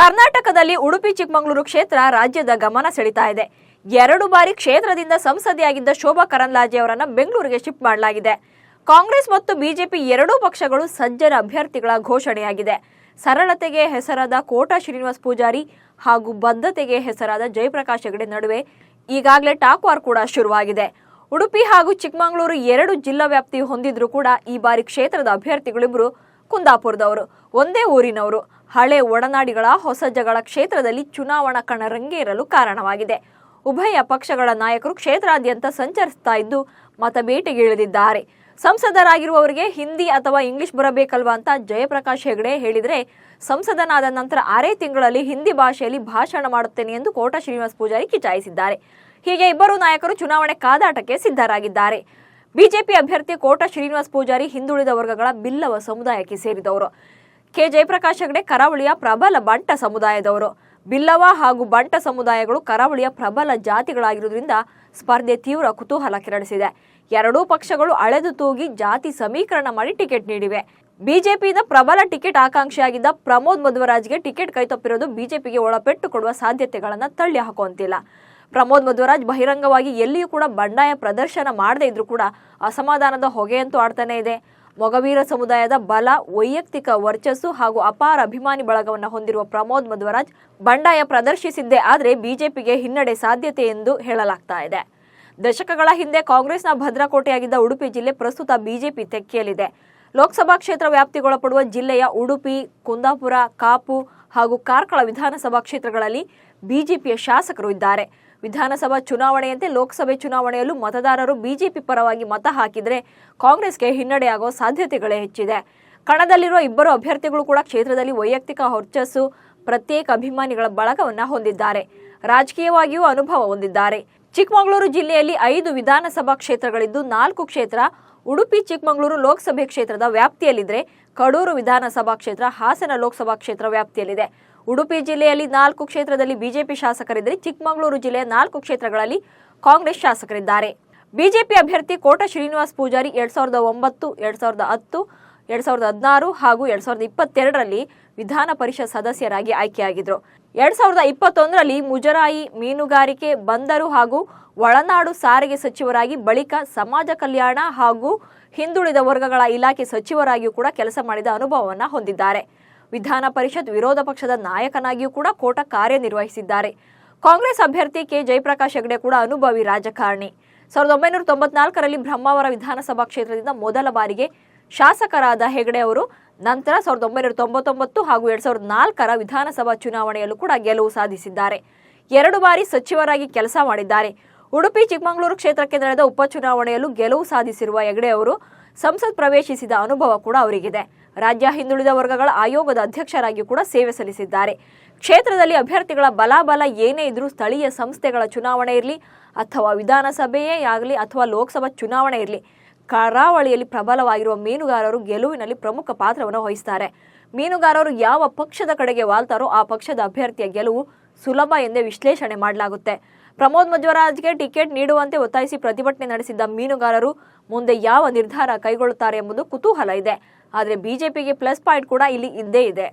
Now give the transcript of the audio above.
ಕರ್ನಾಟಕದಲ್ಲಿ ಉಡುಪಿ, ಚಿಕ್ಕಮಗಳೂರು ಕ್ಷೇತ್ರ ರಾಜ್ಯದ ಗಮನ ಸೆಳೀತಾ ಇದೆ. ಎರಡು ಬಾರಿ ಕ್ಷೇತ್ರದಿಂದ ಸಂಸದೆಯಾಗಿದ್ದ ಶೋಭಾ ಕರಂದ್ಲಾಜೆ ಅವರನ್ನು ಬೆಂಗಳೂರಿಗೆ ಶಿಫ್ಟ್ ಮಾಡಲಾಗಿದೆ. ಕಾಂಗ್ರೆಸ್ ಮತ್ತು ಬಿಜೆಪಿ ಎರಡೂ ಪಕ್ಷಗಳು ಸಜ್ಜನ ಅಭ್ಯರ್ಥಿಗಳ ಘೋಷಣೆಯಾಗಿದೆ. ಸರಳತೆಗೆ ಹೆಸರಾದ ಕೋಟಾ ಶ್ರೀನಿವಾಸ್ ಪೂಜಾರಿ ಹಾಗೂ ಬದ್ಧತೆಗೆ ಹೆಸರಾದ ಜಯಪ್ರಕಾಶ್ ಹೆಗಡೆ ನಡುವೆ ಈಗಾಗಲೇ ಟಾಕ್ ವಾರ್ ಕೂಡ ಶುರುವಾಗಿದೆ. ಉಡುಪಿ ಹಾಗೂ ಚಿಕ್ಕಮಗಳೂರು ಎರಡು ಜಿಲ್ಲಾ ವ್ಯಾಪ್ತಿ ಹೊಂದಿದ್ರೂ ಕೂಡ ಈ ಬಾರಿ ಕ್ಷೇತ್ರದ ಅಭ್ಯರ್ಥಿಗಳಿಬ್ಬರು ಕುಂದಾಪುರದವರು. ಒಂದೇ ಊರಿನವರು. ಹಳೆ ಒಡನಾಡಿಗಳ ಹೊಸ ಜಗಳ ಕ್ಷೇತ್ರದಲ್ಲಿ ಚುನಾವಣಾ ಕಣ ರಂಗೇರಲು ಕಾರಣವಾಗಿದೆ. ಉಭಯ ಪಕ್ಷಗಳ ನಾಯಕರು ಕ್ಷೇತ್ರಾದ್ಯಂತ ಸಂಚರಿಸ್ತಾ ಇದ್ದು ಮತಬೇಟೆಗಿಳಿದಿದ್ದಾರೆ. ಸಂಸದರಾಗಿರುವವರಿಗೆ ಹಿಂದಿ ಅಥವಾ ಇಂಗ್ಲಿಷ್ ಬರಬೇಕಲ್ವಾ ಅಂತ ಜಯಪ್ರಕಾಶ್ ಹೆಗಡೆ ಹೇಳಿದರೆ, ಸಂಸದನಾದ ನಂತರ ಆರೇ ತಿಂಗಳಲ್ಲಿ ಹಿಂದಿ ಭಾಷೆಯಲ್ಲಿ ಭಾಷಣ ಮಾಡುತ್ತೇನೆ ಎಂದು ಕೋಟ ಶ್ರೀನಿವಾಸ್ ಪೂಜಾರಿ ಕಿಚಾಯಿಸಿದ್ದಾರೆ. ಹೀಗೆ ಇಬ್ಬರು ನಾಯಕರು ಚುನಾವಣೆ ಕಾದಾಟಕ್ಕೆ ಸಿದ್ಧರಾಗಿದ್ದಾರೆ. ಬಿಜೆಪಿ ಅಭ್ಯರ್ಥಿ ಕೋಟ ಶ್ರೀನಿವಾಸ್ ಪೂಜಾರಿ ಹಿಂದುಳಿದ ವರ್ಗಗಳ ಬಿಲ್ಲವ ಸಮುದಾಯಕ್ಕೆ ಸೇರಿದವರು. ಕೆ ಜಯಪ್ರಕಾಶ್ ಹೆಗಡೆ ಕರಾವಳಿಯ ಪ್ರಬಲ ಬಂಟ ಸಮುದಾಯದವರು. ಬಿಲ್ಲವ ಹಾಗೂ ಬಂಟ ಸಮುದಾಯಗಳು ಕರಾವಳಿಯ ಪ್ರಬಲ ಜಾತಿಗಳಾಗಿರುವುದರಿಂದ ಸ್ಪರ್ಧೆ ತೀವ್ರ ಕುತೂಹಲ ಕೆರಳಿಸಿದೆ ಎರಡೂ ಪಕ್ಷಗಳು ಅಳೆದು ತೂಗಿ ಜಾತಿ ಸಮೀಕರಣ ಮಾಡಿ ಟಿಕೆಟ್ ನೀಡಿವೆ. ಬಿಜೆಪಿಯಿಂದ ಪ್ರಬಲ ಟಿಕೆಟ್ ಆಕಾಂಕ್ಷಿಯಾಗಿದ್ದ ಪ್ರಮೋದ್ ಮಧ್ವರಾಜ್ಗೆ ಟಿಕೆಟ್ ಕೈತಪ್ಪಿರೋದು ಬಿಜೆಪಿಗೆ ಒಳಪೆಟ್ಟು ಕೊಡುವ ಸಾಧ್ಯತೆಗಳನ್ನು ತಳ್ಳಿ ಹಾಕುವಂತಿಲ್ಲ. ಪ್ರಮೋದ್ ಮಧ್ವರಾಜ್ ಬಹಿರಂಗವಾಗಿ ಎಲ್ಲಿಯೂ ಕೂಡ ಬಂಡಾಯ ಪ್ರದರ್ಶನ ಮಾಡದೇ ಇದ್ರೂ ಕೂಡ ಅಸಮಾಧಾನದ ಹೊಗೆಯಂತೂ ಆಡ್ತಾನೆ ಇದೆ. ಮೊಗವೀರ ಸಮುದಾಯದ ಬಲ, ವೈಯಕ್ತಿಕ ವರ್ಚಸ್ಸು ಹಾಗೂ ಅಪಾರ ಅಭಿಮಾನಿ ಬಳಗವನ್ನು ಹೊಂದಿರುವ ಪ್ರಮೋದ್ ಮಧ್ವರಾಜ್ ಬಂಡಾಯ ಪ್ರದರ್ಶಿಸಿದ್ದೇ ಆದರೆ ಬಿಜೆಪಿಗೆ ಹಿನ್ನಡೆ ಸಾಧ್ಯತೆ ಎಂದು ಹೇಳಲಾಗ್ತಾ ಇದೆ. ದಶಕಗಳ ಹಿಂದೆ ಕಾಂಗ್ರೆಸ್ನ ಭದ್ರಕೋಟೆಯಾಗಿದ್ದ ಉಡುಪಿ ಜಿಲ್ಲೆ ಪ್ರಸ್ತುತ ಬಿಜೆಪಿ ತೆಕ್ಕೆಯಲ್ಲಿದೆ. ಲೋಕಸಭಾ ಕ್ಷೇತ್ರ ವ್ಯಾಪ್ತಿಗೊಳಪಡುವ ಜಿಲ್ಲೆಯ ಉಡುಪಿ, ಕುಂದಾಪುರ, ಕಾಪು ಹಾಗೂ ಕಾರ್ಕಳ ವಿಧಾನಸಭಾ ಕ್ಷೇತ್ರಗಳಲ್ಲಿ ಬಿಜೆಪಿಯ ಶಾಸಕರು ಇದ್ದಾರೆ. ವಿಧಾನಸಭಾ ಚುನಾವಣೆಯಂತೆ ಲೋಕಸಭೆ ಚುನಾವಣೆಯಲ್ಲೂ ಮತದಾರರು ಬಿಜೆಪಿ ಪರವಾಗಿ ಮತ ಹಾಕಿದರೆ ಕಾಂಗ್ರೆಸ್ಗೆ ಹಿನ್ನಡೆಯಾಗುವ ಸಾಧ್ಯತೆಗಳೇ ಹೆಚ್ಚಿದೆ. ಕಣದಲ್ಲಿರುವ ಇಬ್ಬರು ಅಭ್ಯರ್ಥಿಗಳು ಕೂಡ ಕ್ಷೇತ್ರದಲ್ಲಿ ವೈಯಕ್ತಿಕ ಹೊರ್ಚಸ್ಸು, ಪ್ರತ್ಯೇಕ ಅಭಿಮಾನಿಗಳ ಬಳಗವನ್ನು ಹೊಂದಿದ್ದಾರೆ. ರಾಜಕೀಯವಾಗಿಯೂ ಅನುಭವ ಹೊಂದಿದ್ದಾರೆ. ಚಿಕ್ಕಮಗಳೂರು ಜಿಲ್ಲೆಯಲ್ಲಿ ಐದು ವಿಧಾನಸಭಾ ಕ್ಷೇತ್ರಗಳಿದ್ದು ನಾಲ್ಕು ಕ್ಷೇತ್ರ ಉಡುಪಿ, ಚಿಕ್ಕಮಗಳೂರು ಲೋಕಸಭೆ ಕ್ಷೇತ್ರದ ವ್ಯಾಪ್ತಿಯಲ್ಲಿದ್ದರೆ ಕಡೂರು ವಿಧಾನಸಭಾ ಕ್ಷೇತ್ರ, ಹಾಸನ ಲೋಕಸಭಾ ಕ್ಷೇತ್ರ ವ್ಯಾಪ್ತಿಯಲ್ಲಿದೆ. ಉಡುಪಿ ಜಿಲ್ಲೆಯಲ್ಲಿ ನಾಲ್ಕು ಕ್ಷೇತ್ರದಲ್ಲಿ ಬಿಜೆಪಿ ಶಾಸಕರಿದ್ದರೆ ಚಿಕ್ಕಮಗಳೂರು ಜಿಲ್ಲೆಯ ನಾಲ್ಕು ಕ್ಷೇತ್ರಗಳಲ್ಲಿ ಕಾಂಗ್ರೆಸ್ ಶಾಸಕರಿದ್ದಾರೆ. ಬಿಜೆಪಿ ಅಭ್ಯರ್ಥಿ ಕೋಟ ಶ್ರೀನಿವಾಸ್ ಪೂಜಾರಿ ಎರಡ್ ಸಾವಿರದ ಒಂಬತ್ತು, ಎರಡ್ ಸಾವಿರದ ಹತ್ತು ಎರಡ್ ಸಾವಿರದ ಹದಿನಾರು ಹಾಗೂ ಎರಡ್ ಸಾವಿರದ ಇಪ್ಪತ್ತೆರಡರಲ್ಲಿ ವಿಧಾನ ಪರಿಷತ್ ಸದಸ್ಯರಾಗಿ ಆಯ್ಕೆಯಾಗಿದ್ರು. ಎರಡ್ ಸಾವಿರದ ಇಪ್ಪತ್ತೊಂದರಲ್ಲಿ ಮುಜರಾಯಿ, ಮೀನುಗಾರಿಕೆ, ಬಂದರು ಹಾಗೂ ಒಳನಾಡು ಸಾರಿಗೆ ಸಚಿವರಾಗಿ ಬಳಿಕ ಸಮಾಜ ಕಲ್ಯಾಣ ಹಾಗೂ ಹಿಂದುಳಿದ ವರ್ಗಗಳ ಇಲಾಖೆ ಸಚಿವರಾಗಿಯೂ ಕೂಡ ಕೆಲಸ ಮಾಡಿದ ಅನುಭವವನ್ನು ಹೊಂದಿದ್ದಾರೆ. ವಿಧಾನ ಪರಿಷತ್ ವಿರೋಧ ಪಕ್ಷದ ನಾಯಕನಾಗಿಯೂ ಕೂಡ ಕೋಟ ಕಾರ್ಯನಿರ್ವಹಿಸಿದ್ದಾರೆ. ಕಾಂಗ್ರೆಸ್ ಅಭ್ಯರ್ಥಿ ಕೆ. ಜಯಪ್ರಕಾಶ್ ಹೆಗ್ಡೆ ಕೂಡ ಅನುಭವಿ ರಾಜಕಾರಣಿ. ಸಾವಿರದ ಒಂಬೈನೂರ ತೊಂಬತ್ನಾಲ್ಕರಲ್ಲಿ ಬ್ರಹ್ಮಾವರ ವಿಧಾನಸಭಾ ಕ್ಷೇತ್ರದಿಂದ ಮೊದಲ ಬಾರಿಗೆ ಶಾಸಕರಾದ ಹೆಗಡೆ ಅವರು ನಂತರ ಸಾವಿರದ ಒಂಬೈನೂರ ತೊಂಬತ್ತೊಂಬತ್ತು ಹಾಗೂ ಎರಡ್ ಸಾವಿರದ ನಾಲ್ಕರ ವಿಧಾನಸಭಾ ಚುನಾವಣೆಯಲ್ಲೂ ಕೂಡ ಗೆಲುವು ಸಾಧಿಸಿದ್ದಾರೆ. ಎರಡು ಬಾರಿ ಸಚಿವರಾಗಿ ಕೆಲಸ ಮಾಡಿದ್ದಾರೆ. ಉಡುಪಿ, ಚಿಕ್ಕಮಗಳೂರು ಕ್ಷೇತ್ರಕ್ಕೆ ನಡೆದ ಉಪಚುನಾವಣೆಯಲ್ಲೂ ಗೆಲುವು ಸಾಧಿಸಿರುವ ಹೆಗಡೆ ಅವರು ಸಂಸತ್ ಪ್ರವೇಶಿಸಿದ ಅನುಭವ ಕೂಡ ಅವರಿಗಿದೆ. ರಾಜ್ಯ ಹಿಂದುಳಿದ ವರ್ಗಗಳ ಆಯೋಗದ ಅಧ್ಯಕ್ಷರಾಗಿ ಕೂಡ ಸೇವೆ ಸಲ್ಲಿಸಿದ್ದಾರೆ. ಕ್ಷೇತ್ರದಲ್ಲಿ ಅಭ್ಯರ್ಥಿಗಳ ಬಲಾಬಲ ಏನೇ ಇದ್ರೂ ಸ್ಥಳೀಯ ಸಂಸ್ಥೆಗಳ ಚುನಾವಣೆ ಇರಲಿ ಅಥವಾ ವಿಧಾನಸಭೆಯೇ ಆಗಲಿ ಅಥವಾ ಲೋಕಸಭಾ ಚುನಾವಣೆ ಇರಲಿ ಕರಾವಳಿಯಲ್ಲಿ ಪ್ರಬಲವಾಗಿರುವ ಮೀನುಗಾರರು ಗೆಲುವಿನಲ್ಲಿ ಪ್ರಮುಖ ಪಾತ್ರವನ್ನು ವಹಿಸ್ತಾರೆ. ಮೀನುಗಾರರು ಯಾವ ಪಕ್ಷದ ಕಡೆಗೆ ವಾಲ್ತಾರೋ ಆ ಪಕ್ಷದ ಅಭ್ಯರ್ಥಿಯ ಗೆಲುವು ಸುಲಭ ಎಂದೇ ವಿಶ್ಲೇಷಣೆ ಮಾಡಲಾಗುತ್ತೆ. ಪ್ರಮೋದ್ ಮಧ್ವರಾಜ್ಗೆ ಟಿಕೆಟ್ ನೀಡುವಂತೆ ಒತ್ತಾಯಿಸಿ ಪ್ರತಿಭಟನೆ ನಡೆಸಿದ್ದ ಮೀನುಗಾರರು ಮುಂದೆ ಯಾವ ನಿರ್ಧಾರ ಕೈಗೊಳ್ಳುತ್ತಾರೆ ಎಂಬುದು ಕುತೂಹಲ ಇದೆ. ಆದರೆ ಬಿಜೆಪಿಗೆ ಪ್ಲಸ್ ಪಾಯಿಂಟ್ ಕೂಡ ಇಲ್ಲಿ ಇದ್ದೇ ಇದೆ.